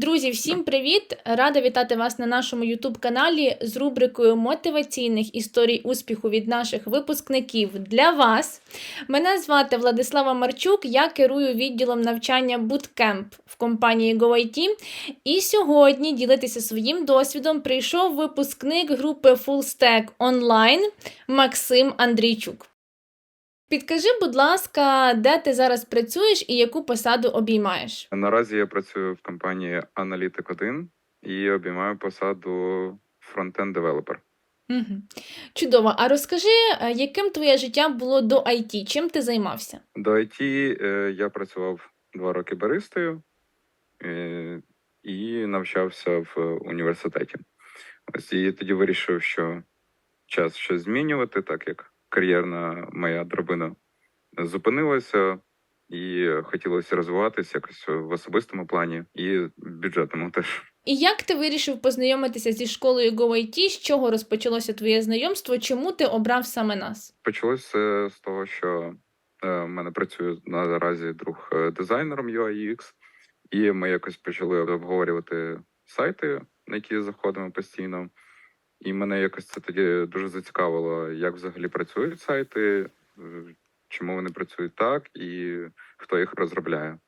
Друзі, всім привіт! Рада вітати вас на нашому youtube каналі з рубрикою мотиваційних історій успіху від наших випускників для вас. Мене звати Владислава Марчук, я керую відділом навчання Bootcamp в компанії GoIT. І сьогодні ділитися своїм досвідом прийшов випускник групи FullStack Online Максим Андрійчук. Підкажи, будь ласка, де ти зараз працюєш і яку посаду обіймаєш? Наразі я працюю в компанії Analytic 1 і обіймаю посаду фронтенд девелопер. Угу. Чудово. А розкажи, е, яким твоє життя було до IT? Чим ти займався? До IT е, я працював два роки баристою е, і навчався в університеті. Ось і тоді вирішив, що час щось змінювати, так як кар'єрна моя драбина зупинилася. І хотілося розвиватися якось в особистому плані і бюджетному теж. І як ти вирішив познайомитися зі школою GoIT? З чого розпочалося твоє знайомство? Чому ти обрав саме нас? Почалося з того, що е, в мене працює наразі друг е, дизайнером UI UX, і ми якось почали обговорювати сайти, на які заходимо постійно. І мене якось це тоді дуже зацікавило, як взагалі працюють сайти, е, чому вони працюють так, і хто їх розробляє.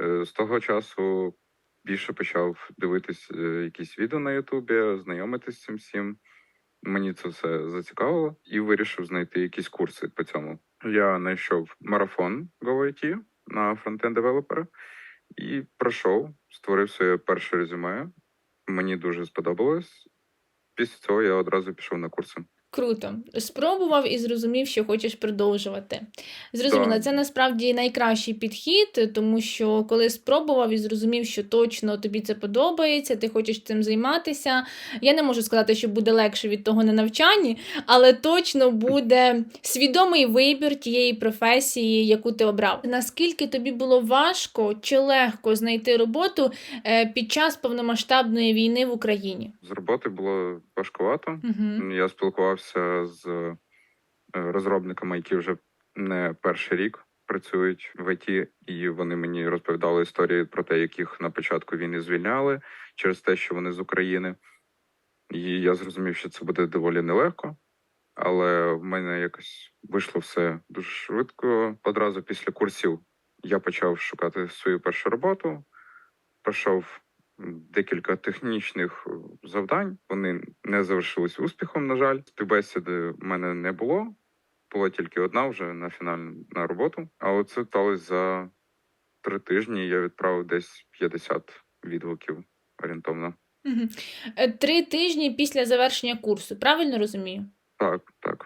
Е, з того часу більше почав дивитись е, якісь відео на Ютубі, знайомитись з цим всім. Мені це все зацікавило і вирішив знайти якісь курси по цьому. Я знайшов марафон GoIT на фронтенд девелопера і пройшов, створив своє перше резюме. Мені дуже сподобалось. Після цього я одразу пішов на курси. Круто. Спробував і зрозумів, що хочеш продовжувати. Зрозуміло, Так. це насправді найкращий підхід, тому що коли спробував і зрозумів, що точно тобі це подобається, ти хочеш цим займатися. Я не можу сказати, що буде легше від того на навчанні, але точно буде свідомий вибір тієї професії, яку ти обрав. Наскільки тобі було важко чи легко знайти роботу е, під час повномасштабної війни в Україні? З роботи було важкувато. Угу. Я спілкувався з е, розробниками, які вже не перший рік працюють в ІТ, і вони мені розповідали історії про те, яких на початку війни звільняли через те, що вони з України. І я зрозумів, що це буде доволі нелегко, але в мене якось вийшло все дуже швидко. Одразу після курсів я почав шукати свою першу роботу, пройшов декілька технічних е, завдань. Вони не завершились успіхом. На жаль, співбесіди в мене не було. Була тільки одна вже на фінальну на роботу. А оце сталося за три тижні. Я відправив десь 50 відгуків орієнтовно. Угу. Три тижні після завершення курсу, правильно розумію? Так, так.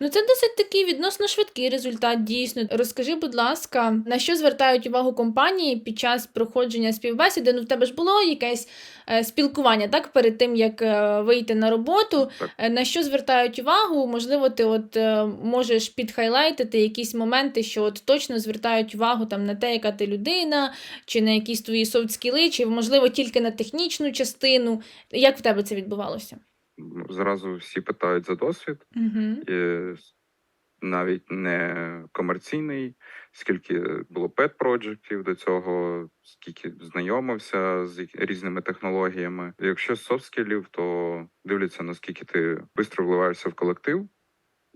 Ну, це досить такий відносно швидкий результат, дійсно. Розкажи, будь ласка, на що звертають увагу компанії під час проходження співбесіди? Ну, в тебе ж було якесь е, спілкування, так, перед тим, як е, вийти на роботу. Так. Е, На що звертають увагу? Можливо, ти от е, можеш підхайлайтити якісь моменти, що от точно звертають увагу там на те, яка ти людина, чи на якісь твої софт-скіли, чи можливо тільки на технічну частину. Як в тебе це відбувалося? Зразу всі питають за досвід. Угу. і навіть не комерційний, скільки було пет проджектів до цього, скільки знайомився з різними технологіями. Якщо з софт-скілів, то дивляться, наскільки ти швидко вливаєшся в колектив,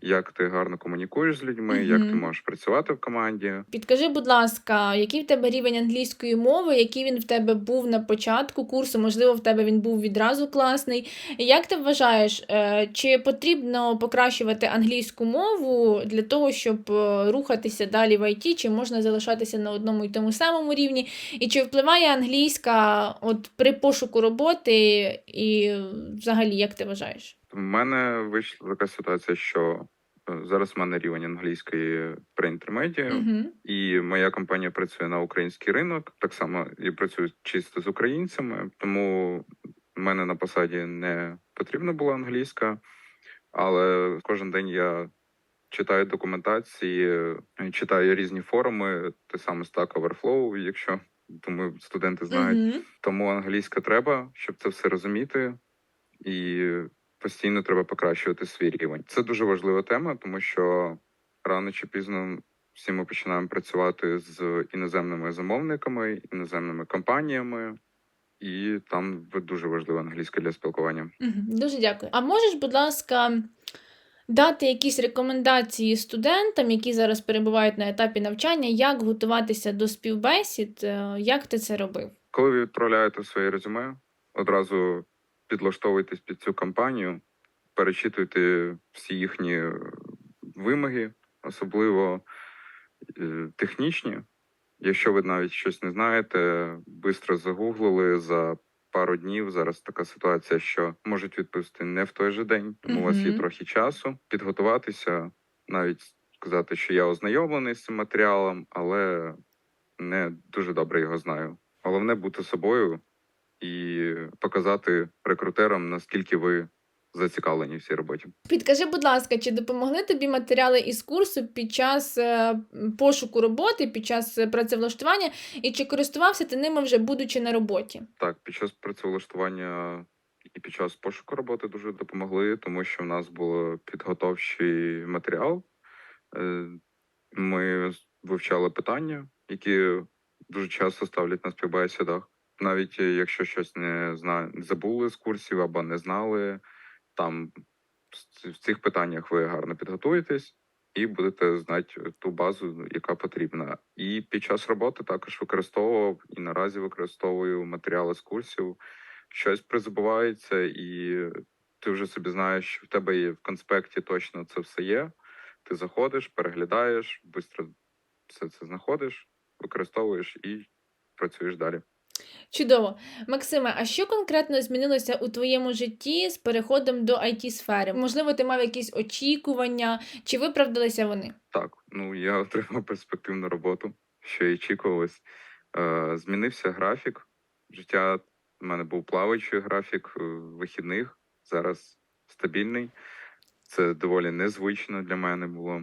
як ти гарно комунікуєш з людьми, як ти можеш працювати в команді. Підкажи, будь ласка, який в тебе рівень англійської мови, який він в тебе був на початку курсу? Можливо, в тебе він був відразу класний. Як ти вважаєш, е, чи потрібно покращувати англійську мову для того, щоб е, рухатися далі в ІТ, чи можна залишатися на одному і тому самому рівні? І чи впливає англійська от при пошуку роботи, і взагалі, як ти вважаєш? В мене вийшла така ситуація, що зараз в мене рівень англійської pre-intermediate, Угу. І моя компанія працює на український ринок. Так само і працюю чисто з українцями, тому в мене на посаді не потрібна була англійська, але кожен день я читаю документації, читаю різні форуми, те саме Stack Overflow, якщо думаю, студенти знають. Угу. Тому англійська треба, щоб це все розуміти, і постійно треба покращувати свій рівень. Це дуже важлива тема, тому що рано чи пізно всі ми починаємо працювати з іноземними замовниками, іноземними компаніями. і там дуже важлива англійська для спілкування. Дуже дякую. А можеш, будь ласка, дати якісь рекомендації студентам, які зараз перебувають на етапі навчання, як готуватися до співбесід? Е, Як ти це робив? Коли ви відправляєте своє резюме, одразу підлаштовуйтесь під цю кампанію, перечитуйте всі їхні е, вимоги, особливо е, технічні. Якщо ви навіть щось не знаєте, швидко загуглили за пару днів. Зараз така ситуація, що можуть відповісти не в той же день, тому у вас є трохи часу підготуватися, навіть сказати, що я ознайомлений з цим матеріалом, але не дуже добре його знаю. Головне бути собою і показати рекрутерам, наскільки ви зацікавлені в цій роботі. Підкажи, будь ласка, чи допомогли тобі матеріали із курсу під час е, пошуку роботи, під час працевлаштування, і чи користувався ти ними вже будучи на роботі? Так, під час працевлаштування і під час пошуку роботи дуже допомогли, тому що в нас був підготовчий матеріал. Е, Ми вивчали питання, які дуже часто ставлять на співбесідах. Навіть е, якщо щось не зна... забули з курсів або не знали, там в цих питаннях ви гарно підготуєтесь і будете знати ту базу, яка потрібна. І під час роботи також використовував і наразі використовую матеріали з курсів. Щось призабувається, і ти вже собі знаєш, що в тебе є в конспекті точно це все є. Ти заходиш, переглядаєш, швидко все це знаходиш, використовуєш і працюєш далі. Чудово. Максиме, а що конкретно змінилося у твоєму житті з переходом до it сфери Можливо, ти мав якісь очікування, чи виправдалися вони? Так, ну я отримав перспективну роботу, що і очікувалось. Е, змінився графік. Життя в мене був плаваючий графік е, вихідних, зараз стабільний. Це доволі незвично для мене було.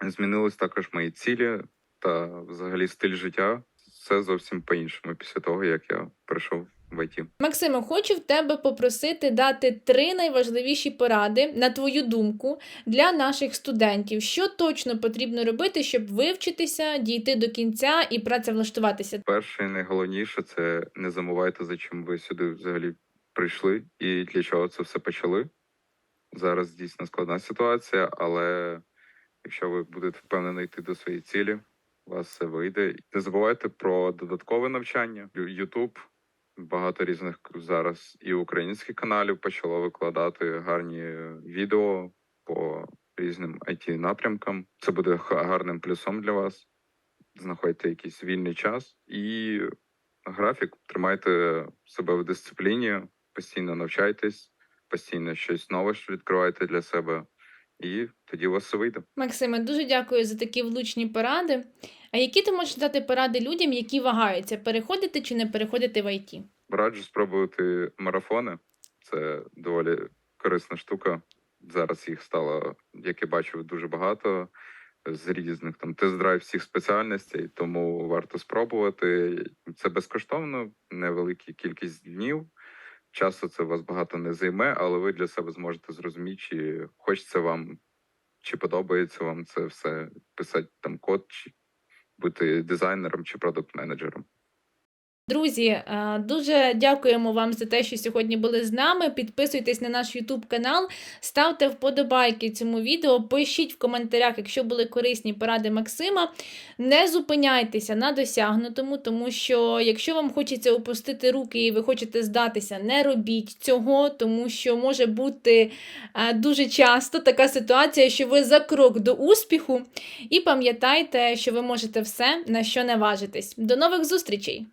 Змінились також мої цілі та взагалі стиль життя. Все зовсім по-іншому після того, як я прийшов в ІТ. Максиме, хочу в тебе попросити дати три найважливіші поради, на твою думку, для наших студентів. Що точно потрібно робити, щоб вивчитися, дійти до кінця і працевлаштуватися? Перше і найголовніше це не забувайте, за чим ви сюди взагалі прийшли і для чого це все почали. Зараз дійсно складна ситуація, але якщо ви будете впевнено йти до своєї цілі, у вас все вийде. Не забувайте про додаткове навчання. Ютуб багато різних зараз і українських каналів почало викладати гарні відео по різним it напрямкам. Це буде гарним плюсом для вас знаходьте якийсь вільний час і графік, тримайте себе в дисципліні, постійно навчайтесь, постійно щось нове відкривайте для себе, і тоді у вас все вийде. Максиме, дуже дякую за такі влучні поради. А які ти можеш дати поради людям, які вагаються, переходити чи не переходити в ІТ? Раджу спробувати марафони. Це доволі корисна штука. Зараз їх стало, як я бачу, дуже багато з різних там тест-драйв всіх спеціальностей, тому варто спробувати. Це безкоштовно, невелика кількість днів. Часу це вас багато не займе, але ви для себе зможете зрозуміти, чи хочеться вам, чи подобається вам це все писати там код, чи бути дизайнером чи продакт-менеджером. Друзі, е, дуже дякуємо вам за те, що сьогодні були з нами. Підписуйтесь на наш YouTube канал, ставте вподобайки цьому відео, пишіть в коментарях, якщо були корисні поради Максима. Не зупиняйтеся на досягнутому, тому що якщо вам хочеться опустити руки і ви хочете здатися, не робіть цього, тому що може бути е, дуже часто така ситуація, що ви за крок до успіху. І пам'ятайте, що ви можете все, на що наважитесь. До нових зустрічей!